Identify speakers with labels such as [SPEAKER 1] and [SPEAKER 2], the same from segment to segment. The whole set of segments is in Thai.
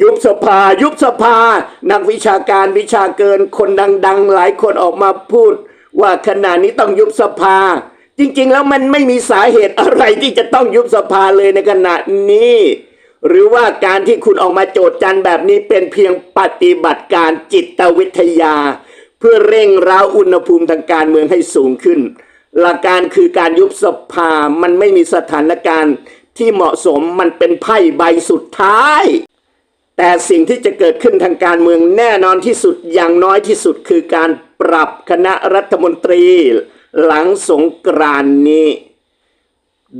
[SPEAKER 1] ยุบสภา ยุบสภา นักวิชาการวิชาเกินคนดัง ๆ หลายคนออกมาพูด ว่าขณะนี้ต้องยุบสภา จริง ๆ แล้วมันไม่มีสาเหตุอะไรที่จะต้องยุบสภาเลยในขณะนี้ หรือว่าการที่คุณออกมาโจทย์จันแบบนี้เป็นเพียงปฏิบัติการจิตวิทยา เพื่อเร่งร้าวอุณหภูมิทางการเมืองให้สูงขึ้น หลักการคือการยุบสภามันไม่มีสถานการณ์ที่เหมาะสมมันเป็นไพ่ใบสุดท้าย แต่สิ่งที่จะเกิดขึ้นทางการเมืองแน่นอนที่สุดอย่างน้อยที่สุดคือการปรับคณะรัฐมนตรี หลังสงกรานนี้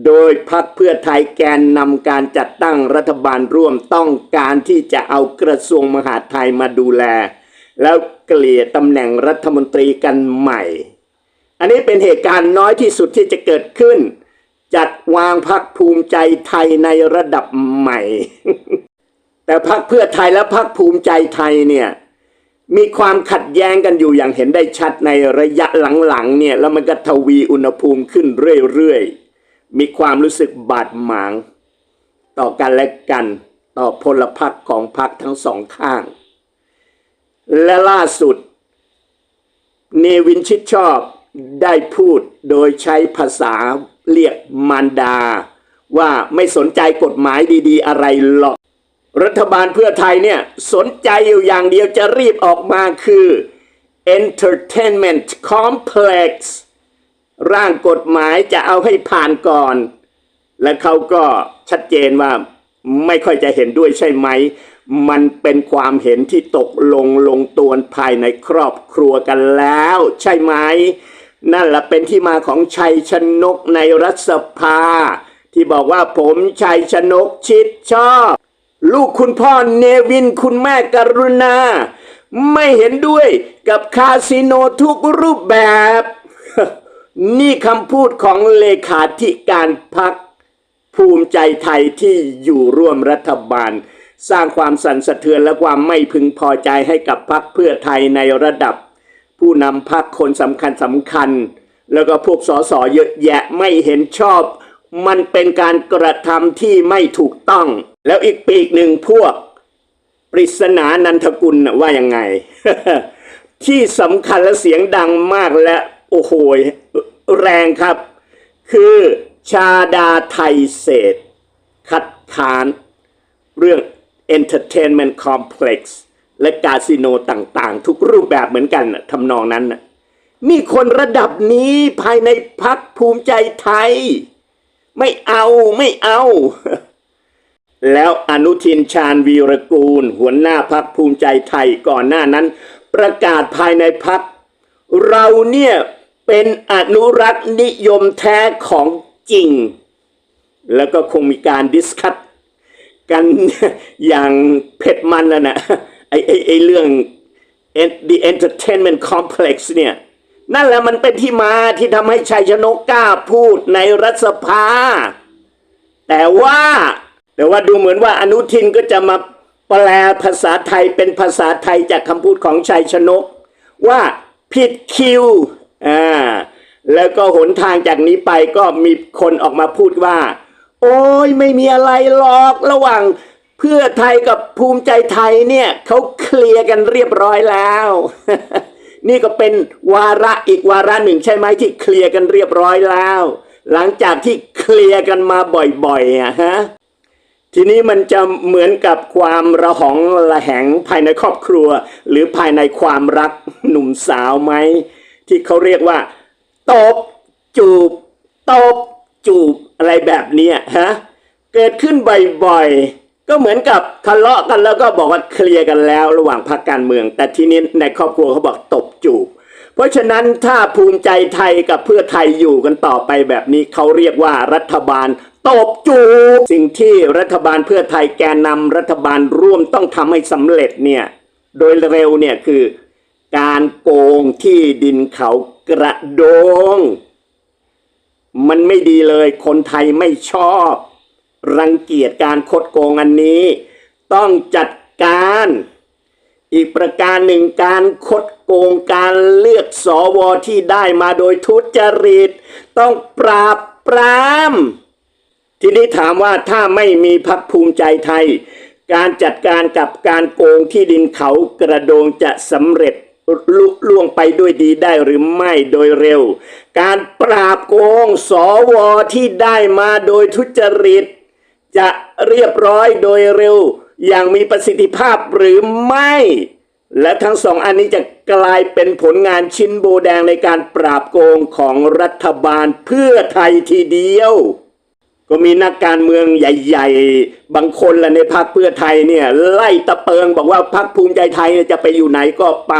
[SPEAKER 1] โดยพักเพื่อไทยแกนนำการจัดตั้งรัฐบาลร่วมต้องการที่จะเอากระทรวงมหาดไทยมาดูแล แล้วเกลี่ยตำแหน่งรัฐมนตรีกันใหม่ อันนี้เป็นเหตุการณ์น้อยที่สุดที่จะเกิดขึ้น จัดวางพักภูมิใจไทยในระดับใหม่ แต่พักเพื่อไทยและพักภูมิใจไทยเนี่ยมีความขัดแย้งกันอยู่อย่างเห็นได้ชัดในระยะหลังๆเนี่ยแล้วมันก็ทวีอุณหภูมิขึ้นเรื่อยๆ มีความรู้สึกบาดหมาง ต่อกันและกันต่อพลพรรคของพรรคทั้งสองข้าง และล่าสุด เนวินชิดชอบได้พูดโดยใช้ภาษาเรียกมารดา ว่าไม่สนใจกฎหมายดีๆ อะไรหรอก รัฐบาลเพื่อไทยเนี่ยสนใจอยู่อย่างเดียวจะรีบออกมาคือ entertainment complex ร่างกฎหมายจะเอาให้ผ่านก่อน และเขาก็ชัดเจนว่าไม่ค่อยจะเห็นด้วยใช่ไหม มันเป็นความเห็นที่ตกลงลงตัวภายในครอบครัวกันแล้ว ใช่ไหม นั่นแหละเป็นที่มาของชัยชนกในรัฐสภา ที่บอกว่าผมชัยชนกชิดชอบ ลูกคุณพ่อเนวินคุณแม่กรุณา ไม่เห็นด้วยกับคาสิโนทุกรูปแบบ นี่คำพูดของเลขาธิการพักภูมิใจไทยที่อยู่ร่วมรัฐบาล สร้างความสั่นสะเทือนและความไม่พึงพอใจให้กับพักเพื่อไทยในระดับ ผู้นำพักคนสำคัญสำคัญ แล้วก็พวกสสเยอะแยะไม่เห็นชอบ มันเป็นการกระทำที่ไม่ถูกต้อง แล้วอีกปีกหนึ่งพวกปริศนานันทกุลว่ายังไง ที่สำคัญและเสียงดังมากและ โอ้โหแรงครับ คือชาดาไทยเศษ คัดค้านเรื่อง Entertainment Complex และคาสิโนต่างๆ ทุกรูปแบบเหมือนกันทำนองนั้นน่ะนี่คนระดับนี้ภายในพักภูมิใจไทย ไม่เอาไม่เอา แล้วอนุทินชาญวีรกูล หัวหน้าพักภูมิใจไทยก่อนหน้านั้น ประกาศภายในพักเราเนี่ยเป็นอนุรักษ์นิยมแท้ของจริง แล้วก็คงมีการดิสคัตกันอย่างเผ็ดมันแล้วนะไอไอไอเรื่อง The Entertainment Complex เนี่ย นั่นแหละมันเป็นที่มาที่ทำให้ชัยชนกกล้าพูดในรัฐสภา แต่ว่า แต่ว่าดูเหมือนว่าอนุทินก็จะมาแปลภาษาไทยเป็นภาษาไทยจากคำพูดของชัยชนก ว่าผิดคิวอ่าแล้วก็หนทางจากนี้ไปก็มีคนออกมาพูดว่า โอ้ยไม่มีอะไรหรอกระหว่างเพื่อไทยกับภูมิใจไทยเนี่ยเขาเคลียร์กันเรียบร้อยแล้ว นี่ก็เป็นวาระอีกวาระหนึ่งใช่ไหมที่เคลียร์กันเรียบร้อยแล้ว หลังจากที่เคลียร์กันมาบ่อยๆอะฮะ ทีนี้มันจะเหมือนกับความระหองระแหงภายในครอบครัว หรือภายในความรักหนุ่มสาวไหมที่เขาเรียกว่าตบจูบตบจูบอะไรแบบเนี้ฮะเกิดขึ้นบ่อยๆก็เหมือนกับทะเลาะกันแล้วก็บอกว่าเคลียร์กันแล้วระหว่างพรรคการเมือง แต่ทีนี้ในครอบครัวเขาบอกตบจูบ เพราะฉะนั้นถ้าภูมิใจไทยกับเพื่อไทยอยู่กันต่อไปแบบนี้เขาเรียกว่ารัฐบาล ตบจูบสิ่งที่รัฐบาลเพื่อไทยแกนนำรัฐบาลร่วมต้องทำให้สำเร็จเนี่ยโดยเร็วเนี่ยคือการโกงที่ดินเขากระโดง มันไม่ดีเลยคนไทยไม่ชอบ รังเกียจการคดโกงอันนี้ ต้องจัดการ อีกประการหนึ่งการคดโกงการเลือกสอวอที่ได้มาโดยทุจริต ต้องปราบปราม ทีนี้ถามว่าถ้าไม่มีพักภูมิใจไทย การจัดการกับการโกงที่ดินเขากระโดงจะสำเร็จลุล่วงไปด้วยดีได้หรือไม่โดยเร็ว การปราบโกงสวที่ได้มาโดยทุจริต จะเรียบร้อยโดยเร็ว อย่างมีประสิทธิภาพหรือไม่ และทั้งสองอันนี้จะกลายเป็นผลงานชิ้นโบแดงในการปราบโกงของรัฐบาลเพื่อไทยทีเดียว ก็มีนักการเมืองใหญ่ ๆ บางคนละในพรรคเพื่อไทยเนี่ยไล่ตะเปิงบอกว่าพรรคภูมิใจไทยจะไปอยู่ไหนก็ไป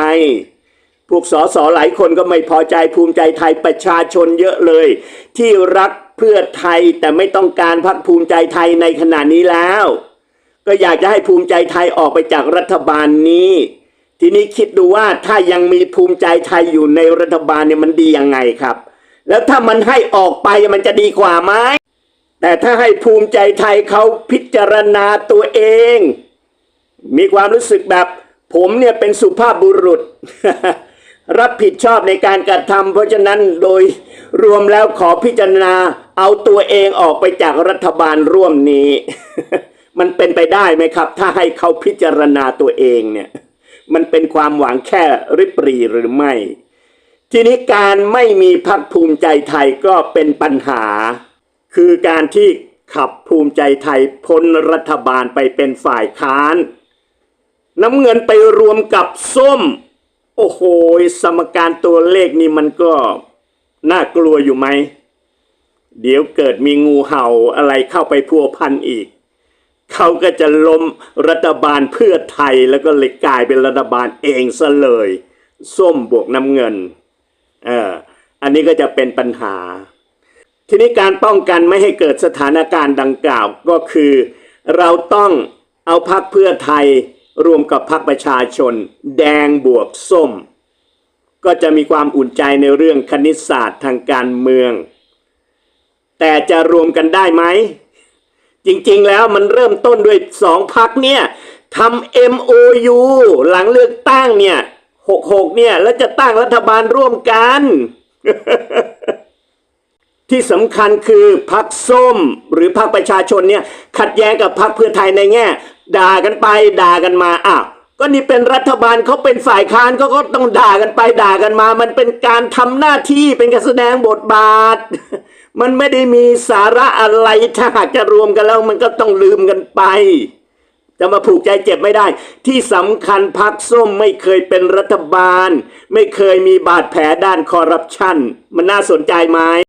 [SPEAKER 1] พวกสสหลายคนก็ไม่พอใจภูมิใจไทยประชาชนเยอะเลย ที่รักเพื่อไทยแต่ไม่ต้องการพรรคภูมิใจไทยในขณะนี้แล้ว ก็อยากจะให้ภูมิใจไทยออกไปจากรัฐบาลนี้ ทีนี้คิดดูว่าถ้ายังมีภูมิใจไทยอยู่ในรัฐบาลเนี่ยมันดียังไงครับ แล้วถ้ามันให้ออกไปมันจะดีกว่าไหม แต่ถ้าให้ภูมิใจไทยเขาพิจารณาตัวเอง มีความรู้สึกแบบ ผมเนี่ยเป็นสุภาพบุรุษ รับผิดชอบในการกระทำเพราะฉะนั้นโดยรวมแล้วขอพิจารณาเอาตัวเองออกไปจากรัฐบาลร่วมนี้ มันเป็นไปได้ไหมครับ ถ้าให้เขาพิจารณาตัวเองเนี่ยมันเป็นความหวังแค่ริบหรีหรือไม่ ทีนี้การไม่มีพรรคภูมิใจไทยก็เป็นปัญหา คือการที่ขับภูมิใจไทยพ้นรัฐบาลไปเป็นฝ่ายค้าน น้ำเงินไปรวมกับส้ม โอ้โห สมการตัวเลขนี่มันก็น่ากลัวอยู่ไหม เดี๋ยวเกิดมีงูเห่าอะไรเข้าไปพัวพันอีก เขาก็จะล้มรัฐบาลเพื่อไทยแล้วก็เลยกลายเป็นรัฐบาลเองซะเลย ส้มบวกน้ำเงิน เออ อันนี้ก็จะเป็นปัญหา ทีนี้การป้องกันไม่ให้เกิดสถานการณ์ดังกล่าวก็คือ เราต้องเอาพักเพื่อไทยรวมกับพักประชาชน แดงบวกส้ม ก็จะมีความอุ่นใจในเรื่องคณิตศาสตร์ทางการเมือง แต่จะรวมกันได้ไหม จริงๆแล้วมันเริ่มต้นด้วยสองพักเนี่ยทำ MOU หลังเลือกตั้งเนี่ย66เนี่ย แล้วจะตั้งรัฐบาลร่วมกัน ที่สำคัญคือพักส้มหรือพักประชาชนเนี่ยขัดแย้งกับพักเพื่อไทยในแง่ ด่ากันไปด่ากันมาอ้าวก็นี่เป็นรัฐบาลเขาเป็นฝ่ายค้านเขาก็ต้องด่ากันไปด่ากันมา มันเป็นการทำหน้าที่เป็นการแสดงบทบาท มันไม่ได้มีสาระอะไรถ้าหากจะรวมกันแล้วมันก็ต้องลืมกันไปจะมาผูกใจเจ็บไม่ได้ ที่สำคัญพักส้มไม่เคยเป็นรัฐบาล ไม่เคยมีบาดแผลด้านคอร์รัปชันมันน่าสนใจไหม